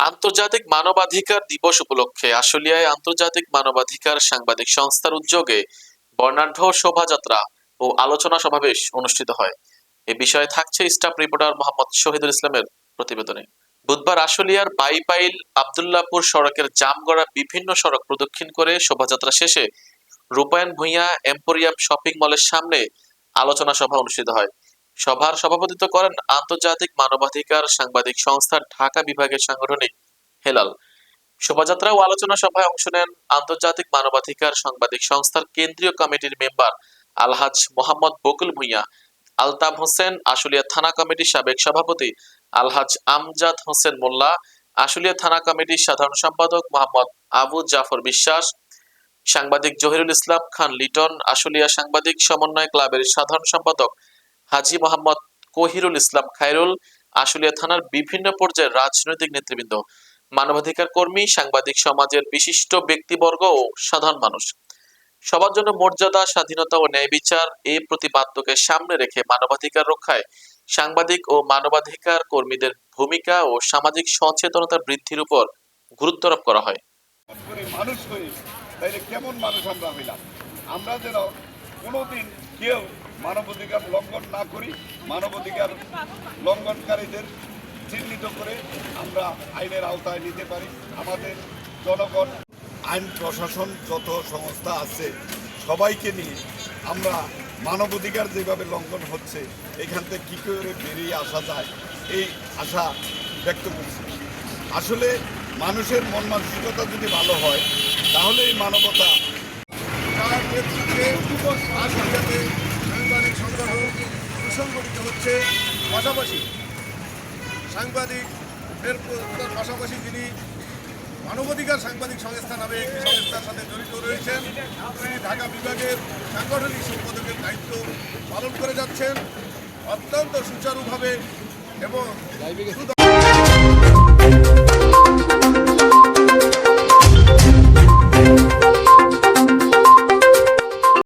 আন্তর্জাতিক মানবাধিকার দিবস উপলক্ষে আশুলিয়ায় আন্তর্জাতিক মানবাধিকার সাংবাদিক সংস্থার উদ্যোগে বর্ণাঢ্য শোভাযাত্রা ও আলোচনা সমাবেশ অনুষ্ঠিত হয়। এ বিষয়ে থাকছে স্টাফ রিপোর্টার মোহাম্মদ শহীদুল ইসলামের প্রতিবেদনে। বুধবার আশুলিয়ার বাইপাইল আবদুল্লাপুর সড়কের জামগড়া বিভিন্ন সড়ক প্রদক্ষিণ করে শোভাযাত্রা শেষে রূপায়ণ ভূঁইয়া এম্পোরিয়াম শপিং মলের সামনে আলোচনা সভা অনুষ্ঠিত হয়। সভার সভাপতিত্ব করেন আন্তর্জাতিক মানবাধিকার সাংবাদিক সংস্থার ঢাকা বিভাগের সাংগঠনিক হেলাল। শোভাযাত্রা ও আলোচনা সভায় অংশ নেন আন্তর্জাতিক মানবাধিকার সাংবাদিক সংস্থার কেন্দ্রীয় কমিটির মেম্বার আলহাজ মোহাম্মদ বকুল ভুঁইয়া আলতাব হোসেন আশুলিয়া থানা কমিটির সাবেক সভাপতি আলহাজ আমজাদ হোসেন মোল্লা, আশুলিয়া থানা কমিটির সাধারণ সম্পাদক মোহাম্মদ আবু জাফর বিশ্বাস, সাংবাদিক জহিরুল ইসলাম খান লিটন, আশুলিয়া সাংবাদিক সমন্বয় ক্লাবের সাধারণ সম্পাদক হাজি মোহাম্মদ কহিরুল ইসলাম খায়রুল, আশুলিয়া থানার বিভিন্ন পর্যায়ের রাজনৈতিক নেতৃবৃন্দ। মানবাধিকার কর্মী, সাংবাদিক সমাজের বিশিষ্ট ব্যক্তিবর্গ ও সাধারণ মানুষ। সবার জন্য মর্যাদা, স্বাধীনতা ও ন্যায় বিচার এই প্রতিপাদ্যকে সামনে রেখে মানবাধিকার রক্ষায় সাংবাদিক ও মানবাধিকার কর্মীদের ভূমিকা ও সামাজিক সচেতনতা বৃদ্ধির উপর গুরুত্ব আরোপ করা হয়। মানুষ তাইলে কেমন মানুষ আমরা হইলাম? আমরা যেন কোনোদিন কেউ মানবাধিকার লঙ্ঘন না করি, মানবাধিকার লঙ্ঘনকারীদের চিহ্নিত করে আমরা আইনের আওতায় নিতে পারি। আমাদের জনগণ, আইন প্রশাসন যত সংস্থা আছে, সবাইকে নিয়ে আমরা মানবাধিকার যেভাবে লঙ্ঘন হচ্ছে, এখান থেকে কী করে বেরিয়ে আসা যায়, এই আশা ব্যক্ত করছি। আসলে মানুষের মন মানসিকতা যদি ভালো হয়, তাহলে এই মানবতা সুসংগঠিত হচ্ছে পাশাপাশি সাংবাদিক, এর পাশাপাশি যিনি মানবাধিকার সাংবাদিক সংস্থা নামে একটি সংস্থার সাথে জড়িত রয়েছেন, তিনি ঢাকা বিভাগের সাংগঠনিক সম্পাদকের দায়িত্ব পালন করে যাচ্ছেন। অত্যন্ত সুচারুভাবে এবং